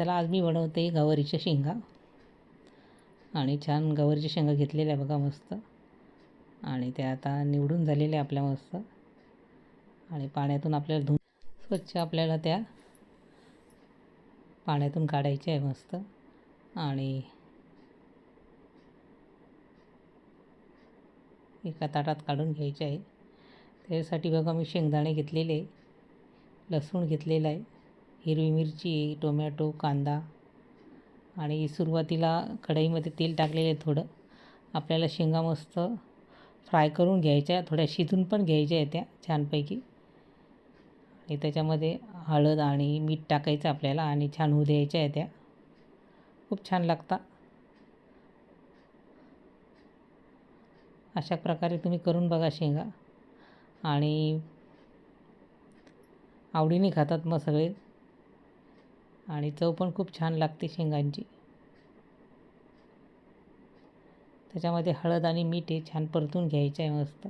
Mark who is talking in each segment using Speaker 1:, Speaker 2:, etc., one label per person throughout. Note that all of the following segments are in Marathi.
Speaker 1: चला आज मी बनवते गवारीच्या शेंगा. आणि छान गवारीच्या शेंगा घेतलेल्या आहे बघा मस्त. आणि त्या आता निवडून झालेल्या आपल्या मस्त. आणि पाण्यातून आपल्याला धुवून स्वच्छ आपल्याला त्या पाण्यातून काढायच्या आहे मस्त. आणि एका ताटात काढून घ्यायचे आहे. त्यासाठी बघा मी शेंगदाणे घेतलेले लसूण घेतलेला आहे. हिरवी मिरची टोमॅटो कांदा आणि सुरुवातीला कढईमध्ये तेल टाकलेलं आहे थोडं. आपल्याला शेंगा मस्त फ्राय करून घ्यायच्या थोड्या शिजून पण घ्यायच्या आहे त्या छानपैकी. आणि त्याच्यामध्ये हळद आणि मीठ टाकायचं आपल्याला आणि छान होऊ द्यायच्या आहे त्या. खूप छान लागतात अशा प्रकारे तुम्ही करून बघा शेंगा. आणि आवडीने खातात मग सगळे. आणि चव पण खूप छान लागते शेंगांची. त्याच्यामध्ये हळद आणि मीठ हे छान परतून घ्यायचं आहे मस्त.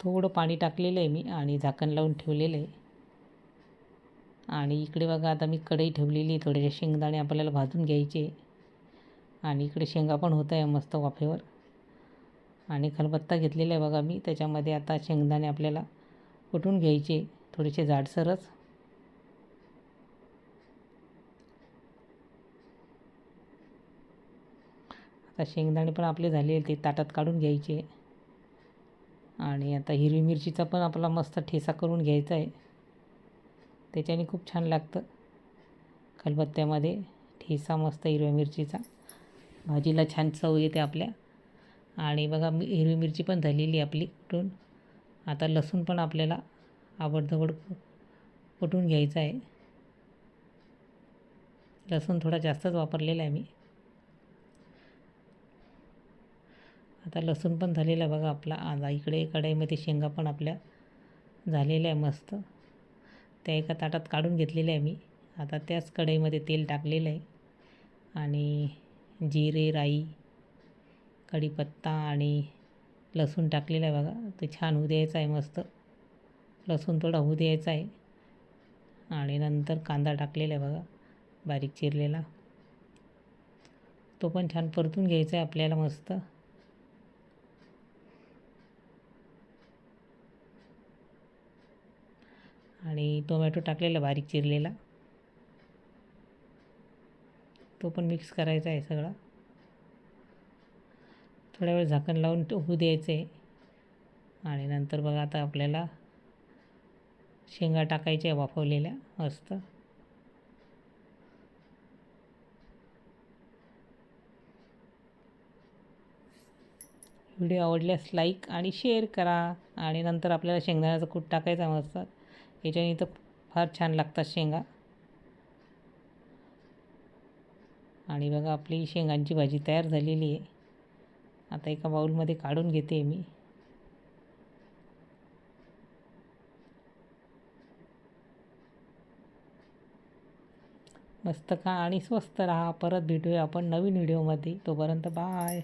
Speaker 1: थोडं पाणी टाकलेलं आहे मी आणि झाकण लावून ठेवलेलं आहे. आणि इकडे बघा आता मी कढई ठेवलेली आहे थोडेसे शेंगदाणे आपल्याला भाजून घ्यायचे आणि इकडे शेंगा पण होत आहे मस्त वाफेवर. आणि खलबत्ता घेतलेला आहे बघा मी त्याच्यामध्ये आता शेंगदाणे आपल्याला कुटून घ्यायचे? थोडेसे जाडसरच. आता शेंगदाणे पण आपले झाले ते ताटात काढून घ्यायचे. आणि आता हिरवी मिरचीचा पण आपला मस्त ठेसा करून घ्यायचा आहे. त्याच्याने खूप छान लागतं. खलबत्त्यामध्ये ठेसा मस्त हिरव्या मिरचीचा. भाजीला छान चव येते आपल्या. आणि बघा मी हिरवी मिरची पण झालेली आपली कुठून? आता लसूण पण आपल्याला आवडधवड कुटून घ्यायचा आहे. लसूण थोडा जास्तच वापरलेला आहे मी. आता लसूण पण झालेला आहे बघा आपला. आता इकडे कढईमध्ये शेंगा पण आपल्या झालेल्या आहे मस्त. त्या एका ताटात काढून घेतलेल्या आहे मी. आता त्याच कढईमध्ये तेल टाकलेलं आहे. आणि जिरे राई कढीपत्ता आणि लसूण टाकलेलं आहे बघा. ते छान होऊ द्यायचं आहे मस्त. लसूण थोडा होऊ द्यायचा आहे. आणि नंतर कांदा टाकलेला आहे बघा. बारीक चिरलेला. तो पण छान परतून घ्यायचा आहे आपल्याला मस्त. आणि टोमॅटो टाकलेला बारीक चिरलेला. तो पण मिक्स करायचा आहे सगळा. थोड्या वेळ झाकण लावून होऊ द्यायचे. आणि नंतर बघा आता आपल्याला शेंगा टाकायच्या वाफवलेल्या मस्त. व्हिडिओ आवडल्यास लाईक आणि शेअर करा. आणि नंतर आपल्याला शेंगदाण्याचा कूट टाकायचा मस्त. याच्याने तर फार छान लागतात शेंगा. आणि बघा आपली शेंगांची भाजी तयार झालेली आहे. आता एका बाऊलमध्ये काढून घेते मी. मस्त का आणि स्वस्त राहा. परत भेटूया आपण नवीन व्हिडिओमध्ये. तोपर्यंत बाय.